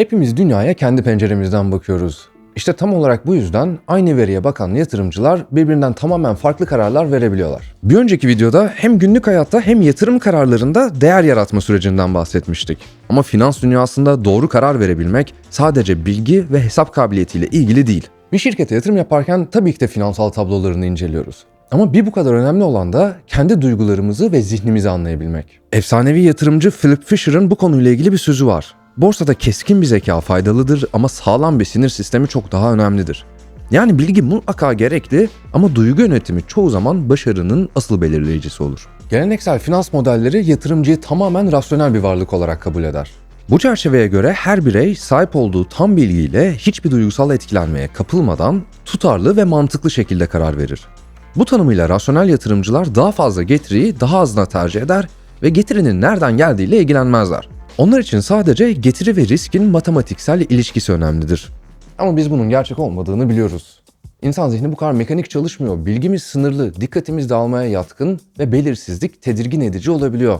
Hepimiz dünyaya kendi penceremizden bakıyoruz. İşte tam olarak bu yüzden aynı veriye bakan yatırımcılar birbirinden tamamen farklı kararlar verebiliyorlar. Bir önceki videoda hem günlük hayatta hem yatırım kararlarında değer yaratma sürecinden bahsetmiştik. Ama finans dünyasında doğru karar verebilmek sadece bilgi ve hesap kabiliyetiyle ilgili değil. Bir şirkete yatırım yaparken tabii ki de finansal tablolarını inceliyoruz. Ama bir bu kadar önemli olan da kendi duygularımızı ve zihnimizi anlayabilmek. Efsanevi yatırımcı Philip Fisher'ın bu konuyla ilgili bir sözü var. Borsada keskin bir zeka faydalıdır ama sağlam bir sinir sistemi çok daha önemlidir. Yani bilgi mutlaka gerekli ama duygu yönetimi çoğu zaman başarının asıl belirleyicisi olur. Geleneksel finans modelleri yatırımcıyı tamamen rasyonel bir varlık olarak kabul eder. Bu çerçeveye göre her birey sahip olduğu tam bilgiyle hiçbir duygusal etkilenmeye kapılmadan tutarlı ve mantıklı şekilde karar verir. Bu tanımıyla rasyonel yatırımcılar daha fazla getiriyi daha azına tercih eder ve getirinin nereden geldiğiyle ilgilenmezler. Onlar için sadece getiri ve riskin matematiksel ilişkisi önemlidir. Ama biz bunun gerçek olmadığını biliyoruz. İnsan zihni bu kadar mekanik çalışmıyor. Bilgimiz sınırlı, dikkatimiz dağılmaya yatkın ve belirsizlik tedirgin edici olabiliyor.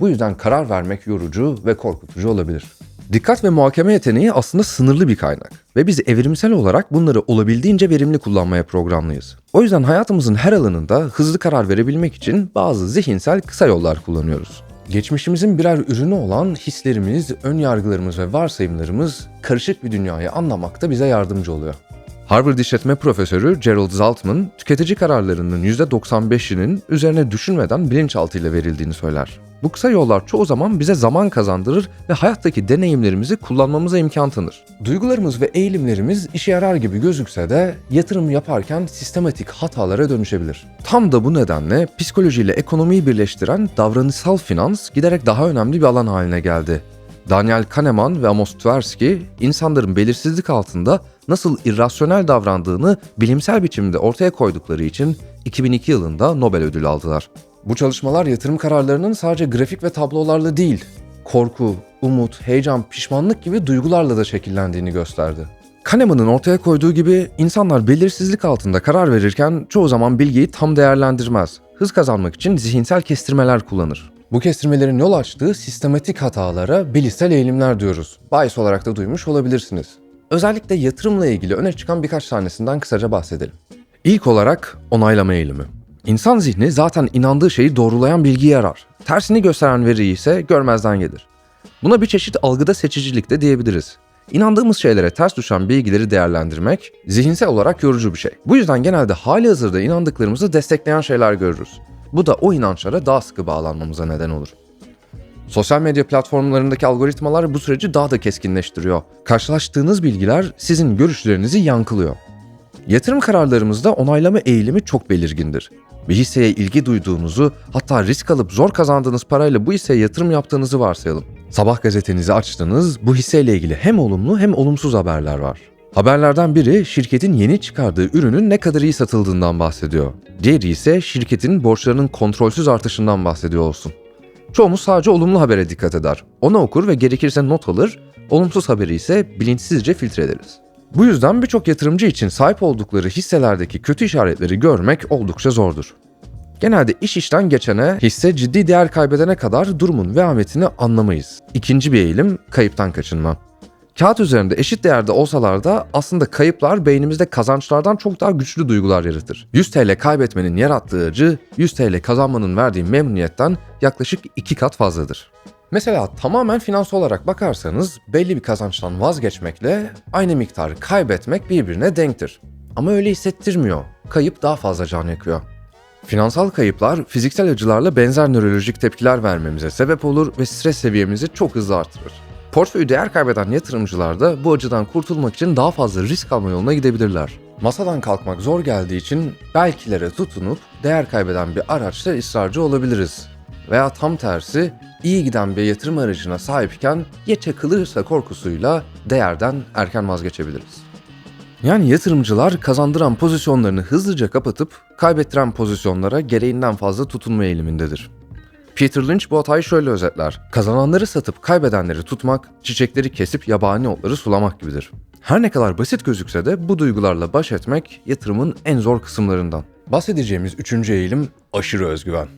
Bu yüzden karar vermek yorucu ve korkutucu olabilir. Dikkat ve muhakeme yeteneği aslında sınırlı bir kaynak ve biz evrimsel olarak bunları olabildiğince verimli kullanmaya programlıyız. O yüzden hayatımızın her alanında hızlı karar verebilmek için bazı zihinsel kısa yollar kullanıyoruz. Geçmişimizin birer ürünü olan hislerimiz, ön yargılarımız ve varsayımlarımız karışık bir dünyayı anlamakta bize yardımcı oluyor. Harvard İşletme Profesörü Gerald Zaltman, tüketici kararlarının %95'inin üzerine düşünmeden bilinçaltıyla verildiğini söyler. Bu kısa yollar çoğu zaman bize zaman kazandırır ve hayattaki deneyimlerimizi kullanmamıza imkan tanır. Duygularımız ve eğilimlerimiz işe yarar gibi gözükse de yatırım yaparken sistematik hatalara dönüşebilir. Tam da bu nedenle psikolojiyle ekonomiyi birleştiren davranışsal finans giderek daha önemli bir alan haline geldi. Daniel Kahneman ve Amos Tversky, insanların belirsizlik altında nasıl irrasyonel davrandığını bilimsel biçimde ortaya koydukları için 2002 yılında Nobel ödülü aldılar. Bu çalışmalar yatırım kararlarının sadece grafik ve tablolarla değil, korku, umut, heyecan, pişmanlık gibi duygularla da şekillendiğini gösterdi. Kahneman'ın ortaya koyduğu gibi insanlar belirsizlik altında karar verirken çoğu zaman bilgiyi tam değerlendirmez. Hız kazanmak için zihinsel kestirmeler kullanır. Bu kestirmelerin yol açtığı sistematik hatalara bilişsel eğilimler diyoruz. Bahis olarak da duymuş olabilirsiniz. Özellikle yatırımla ilgili öne çıkan birkaç tanesinden kısaca bahsedelim. İlk olarak onaylama eğilimi. İnsan zihni zaten inandığı şeyi doğrulayan bilgiyi arar. Tersini gösteren veriyi ise görmezden gelir. Buna bir çeşit algıda seçicilik de diyebiliriz. İnandığımız şeylere ters düşen bilgileri değerlendirmek zihinsel olarak yorucu bir şey. Bu yüzden genelde hali hazırda inandıklarımızı destekleyen şeyler görürüz. Bu da o inançlara daha sıkı bağlanmamıza neden olur. Sosyal medya platformlarındaki algoritmalar bu süreci daha da keskinleştiriyor. Karşılaştığınız bilgiler sizin görüşlerinizi yankılıyor. Yatırım kararlarımızda onaylama eğilimi çok belirgindir. Bir hisseye ilgi duyduğunuzu, hatta risk alıp zor kazandığınız parayla bu hisseye yatırım yaptığınızı varsayalım. Sabah gazetenizi açtınız, bu hisseyle ilgili hem olumlu hem olumsuz haberler var. Haberlerden biri şirketin yeni çıkardığı ürünün ne kadar iyi satıldığından bahsediyor. Diğeri ise şirketin borçlarının kontrolsüz artışından bahsediyor olsun. Çoğumuz sadece olumlu habere dikkat eder. Onu okur ve gerekirse not alır, olumsuz haberi ise bilinçsizce filtre ederiz. Bu yüzden birçok yatırımcı için sahip oldukları hisselerdeki kötü işaretleri görmek oldukça zordur. Genelde iş işten geçene, hisse ciddi değer kaybedene kadar durumun vehametini anlamayız. İkinci bir eğilim kayıptan kaçınma. Kağıt üzerinde eşit değerde olsalar da aslında kayıplar beynimizde kazançlardan çok daha güçlü duygular yaratır. 100 TL kaybetmenin yarattığı acı, 100 TL kazanmanın verdiği memnuniyetten yaklaşık 2 kat fazladır. Mesela tamamen finansal olarak bakarsanız belli bir kazançtan vazgeçmekle aynı miktarı kaybetmek birbirine denktir. Ama öyle hissettirmiyor. Kayıp daha fazla can yakıyor. Finansal kayıplar fiziksel acılarla benzer nörolojik tepkiler vermemize sebep olur ve stres seviyemizi çok hızlı artırır. Portföyü değer kaybeden yatırımcılar da bu acıdan kurtulmak için daha fazla risk alma yoluna gidebilirler. Masadan kalkmak zor geldiği için belkilere tutunup değer kaybeden bir araçta ısrarcı olabiliriz. Veya tam tersi iyi giden bir yatırım aracına sahipken ya çakılırsa korkusuyla değerden erken vazgeçebiliriz. Yani yatırımcılar kazandıran pozisyonlarını hızlıca kapatıp kaybettiren pozisyonlara gereğinden fazla tutunma eğilimindedir. Peter Lynch bu hatayı şöyle özetler. Kazananları satıp kaybedenleri tutmak, çiçekleri kesip yabani otları sulamak gibidir. Her ne kadar basit gözükse de bu duygularla baş etmek yatırımın en zor kısımlarından. Bahsedeceğimiz üçüncü eğilim aşırı özgüven.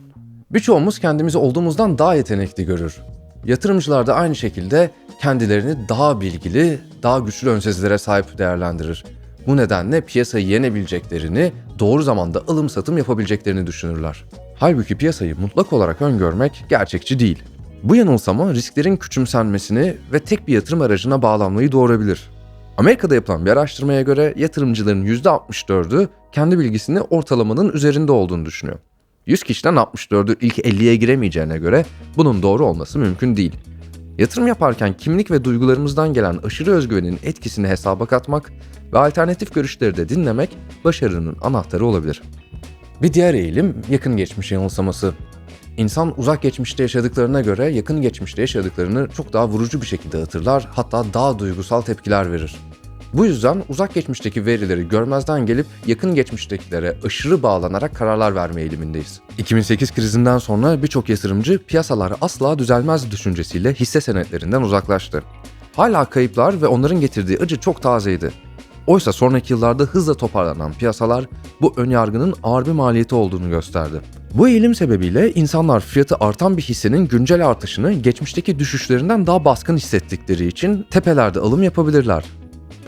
Birçoğumuz kendimizi olduğumuzdan daha yetenekli görür. Yatırımcılar da aynı şekilde kendilerini daha bilgili, daha güçlü ön sezilere sahip değerlendirir. Bu nedenle piyasayı yenebileceklerini, doğru zamanda alım satım yapabileceklerini düşünürler. Halbuki piyasayı mutlak olarak öngörmek gerçekçi değil. Bu yanılsama risklerin küçümsenmesini ve tek bir yatırım aracına bağlanmayı doğurabilir. Amerika'da yapılan bir araştırmaya göre yatırımcıların %64'ü kendi bilgisini ortalamanın üzerinde olduğunu düşünüyor. 100 kişiden 64'ü ilk 50'ye giremeyeceğine göre bunun doğru olması mümkün değil. Yatırım yaparken kimlik ve duygularımızdan gelen aşırı özgüvenin etkisini hesaba katmak ve alternatif görüşleri de dinlemek başarının anahtarı olabilir. Bir diğer eğilim yakın geçmiş yanılsaması. İnsan uzak geçmişte yaşadıklarına göre yakın geçmişte yaşadıklarını çok daha vurucu bir şekilde hatırlar, hatta daha duygusal tepkiler verir. Bu yüzden uzak geçmişteki verileri görmezden gelip yakın geçmiştekilere aşırı bağlanarak kararlar verme eğilimindeyiz. 2008 krizinden sonra birçok yatırımcı piyasalar asla düzelmez düşüncesiyle hisse senetlerinden uzaklaştı. Hala kayıplar ve onların getirdiği acı çok tazeydi. Oysa sonraki yıllarda hızla toparlanan piyasalar bu önyargının ağır bir maliyeti olduğunu gösterdi. Bu eğilim sebebiyle insanlar fiyatı artan bir hissenin güncel artışını geçmişteki düşüşlerinden daha baskın hissettikleri için tepelerde alım yapabilirler.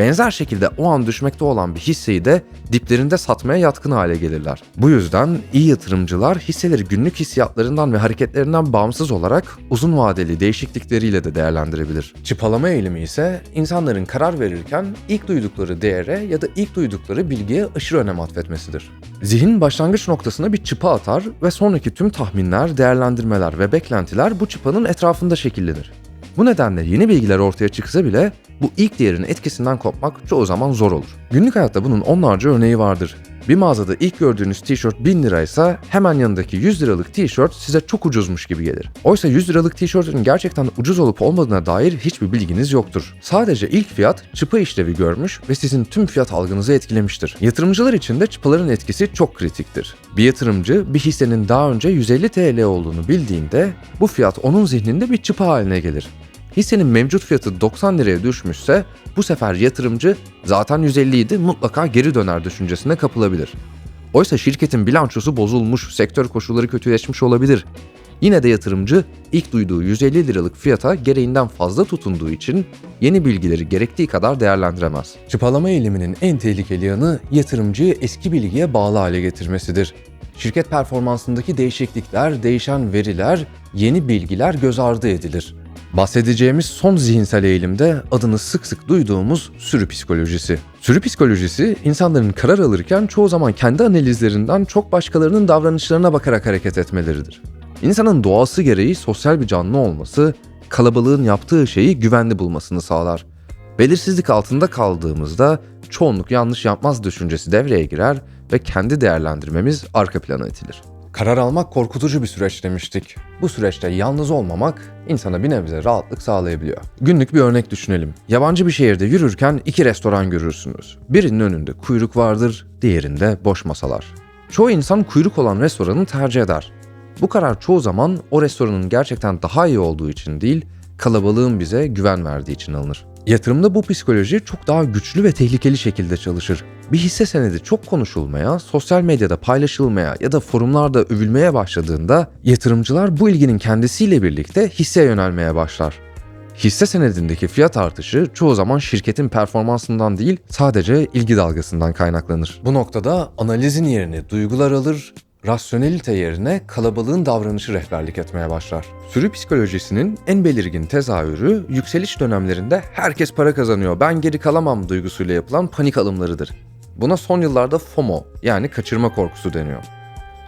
Benzer şekilde o an düşmekte olan bir hisseyi de diplerinde satmaya yatkın hale gelirler. Bu yüzden iyi yatırımcılar hisseleri günlük hissiyatlarından ve hareketlerinden bağımsız olarak uzun vadeli değişiklikleriyle de değerlendirebilir. Çıpalama eğilimi ise insanların karar verirken ilk duydukları değere ya da ilk duydukları bilgiye aşırı önem atfetmesidir. Zihin başlangıç noktasına bir çıpa atar ve sonraki tüm tahminler, değerlendirmeler ve beklentiler bu çıpanın etrafında şekillenir. Bu nedenle yeni bilgiler ortaya çıksa bile bu ilk değerin etkisinden kopmak çoğu zaman zor olur. Günlük hayatta bunun onlarca örneği vardır. Bir mağazada ilk gördüğünüz tişört 1000 liraysa hemen yanındaki 100 liralık tişört size çok ucuzmuş gibi gelir. Oysa 100 liralık tişörtün gerçekten ucuz olup olmadığına dair hiçbir bilginiz yoktur. Sadece ilk fiyat çıpa işlevi görmüş ve sizin tüm fiyat algınızı etkilemiştir. Yatırımcılar için de çıpaların etkisi çok kritiktir. Bir yatırımcı bir hissenin daha önce 150 TL olduğunu bildiğinde bu fiyat onun zihninde bir çıpa haline gelir. Hissenin mevcut fiyatı 90 liraya düşmüşse bu sefer yatırımcı zaten 150 idi mutlaka geri döner düşüncesine kapılabilir. Oysa şirketin bilançosu bozulmuş, sektör koşulları kötüleşmiş olabilir. Yine de yatırımcı ilk duyduğu 150 liralık fiyata gereğinden fazla tutunduğu için yeni bilgileri gerektiği kadar değerlendiremez. Çıpalama eğiliminin en tehlikeli yanı yatırımcıyı eski bilgiye bağlı hale getirmesidir. Şirket performansındaki değişiklikler, değişen veriler, yeni bilgiler göz ardı edilir. Bahsedeceğimiz son zihinsel eğilimde adını sık sık duyduğumuz sürü psikolojisi. Sürü psikolojisi insanların karar alırken çoğu zaman kendi analizlerinden çok başkalarının davranışlarına bakarak hareket etmeleridir. İnsanın doğası gereği sosyal bir canlı olması, kalabalığın yaptığı şeyi güvenli bulmasını sağlar. Belirsizlik altında kaldığımızda çoğunluk yanlış yapmaz düşüncesi devreye girer ve kendi değerlendirmemiz arka plana itilir. Karar almak korkutucu bir süreç demiştik. Bu süreçte yalnız olmamak insana bir nebze rahatlık sağlayabiliyor. Günlük bir örnek düşünelim. Yabancı bir şehirde yürürken iki restoran görürsünüz. Birinin önünde kuyruk vardır, diğerinde boş masalar. Çoğu insan kuyruk olan restoranı tercih eder. Bu karar çoğu zaman o restoranın gerçekten daha iyi olduğu için değil, kalabalığın bize güven verdiği için alınır. Yatırımda bu psikoloji çok daha güçlü ve tehlikeli şekilde çalışır. Bir hisse senedi çok konuşulmaya, sosyal medyada paylaşılmaya ya da forumlarda övülmeye başladığında yatırımcılar bu ilginin kendisiyle birlikte hisseye yönelmeye başlar. Hisse senedindeki fiyat artışı çoğu zaman şirketin performansından değil sadece ilgi dalgasından kaynaklanır. Bu noktada analizin yerini duygular alır, rasyonelite yerine kalabalığın davranışı rehberlik etmeye başlar. Sürü psikolojisinin en belirgin tezahürü yükseliş dönemlerinde herkes para kazanıyor ben geri kalamam duygusuyla yapılan panik alımlarıdır. Buna son yıllarda FOMO yani kaçırma korkusu deniyor.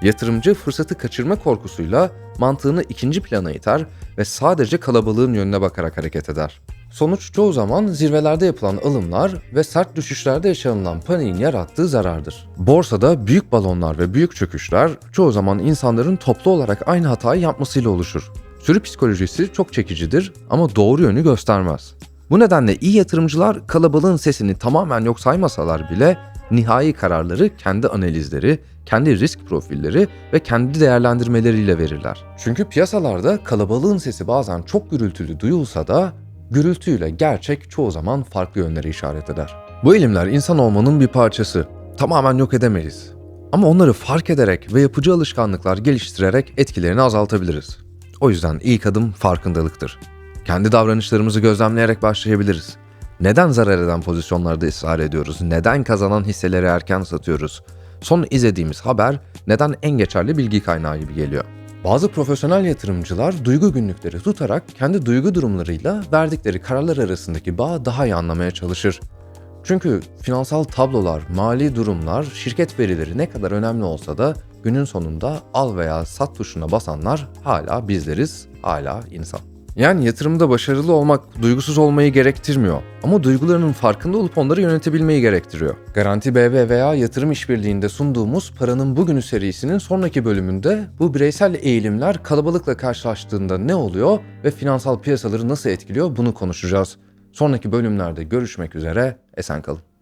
Yatırımcı fırsatı kaçırma korkusuyla mantığını ikinci plana iter ve sadece kalabalığın yönüne bakarak hareket eder. Sonuç çoğu zaman zirvelerde yapılan alımlar ve sert düşüşlerde yaşanılan paniğin yarattığı zarardır. Borsada büyük balonlar ve büyük çöküşler çoğu zaman insanların toplu olarak aynı hatayı yapmasıyla oluşur. Sürü psikolojisi çok çekicidir ama doğru yönü göstermez. Bu nedenle iyi yatırımcılar kalabalığın sesini tamamen yok saymasalar bile nihai kararları kendi analizleri, kendi risk profilleri ve kendi değerlendirmeleriyle verirler. Çünkü piyasalarda kalabalığın sesi bazen çok gürültülü duyulsa da gürültüyle gerçek çoğu zaman farklı yönlere işaret eder. Bu ilimler insan olmanın bir parçası. Tamamen yok edemeyiz. Ama onları fark ederek ve yapıcı alışkanlıklar geliştirerek etkilerini azaltabiliriz. O yüzden ilk adım farkındalıktır. Kendi davranışlarımızı gözlemleyerek başlayabiliriz. Neden zarar eden pozisyonlarda ısrar ediyoruz? Neden kazanan hisseleri erken satıyoruz? Son izlediğimiz haber neden en geçerli bilgi kaynağı gibi geliyor? Bazı profesyonel yatırımcılar duygu günlükleri tutarak kendi duygu durumlarıyla verdikleri kararlar arasındaki bağı daha iyi anlamaya çalışır. Çünkü finansal tablolar, mali durumlar, şirket verileri ne kadar önemli olsa da günün sonunda al veya sat tuşuna basanlar hala bizleriz, hala insan. Yani yatırımda başarılı olmak duygusuz olmayı gerektirmiyor ama duygularının farkında olup onları yönetebilmeyi gerektiriyor. Garanti BV veya yatırım işbirliğinde sunduğumuz Paranın Bugünü serisinin sonraki bölümünde bu bireysel eğilimler kalabalıkla karşılaştığında ne oluyor ve finansal piyasaları nasıl etkiliyor bunu konuşacağız. Sonraki bölümlerde görüşmek üzere, esen kalın.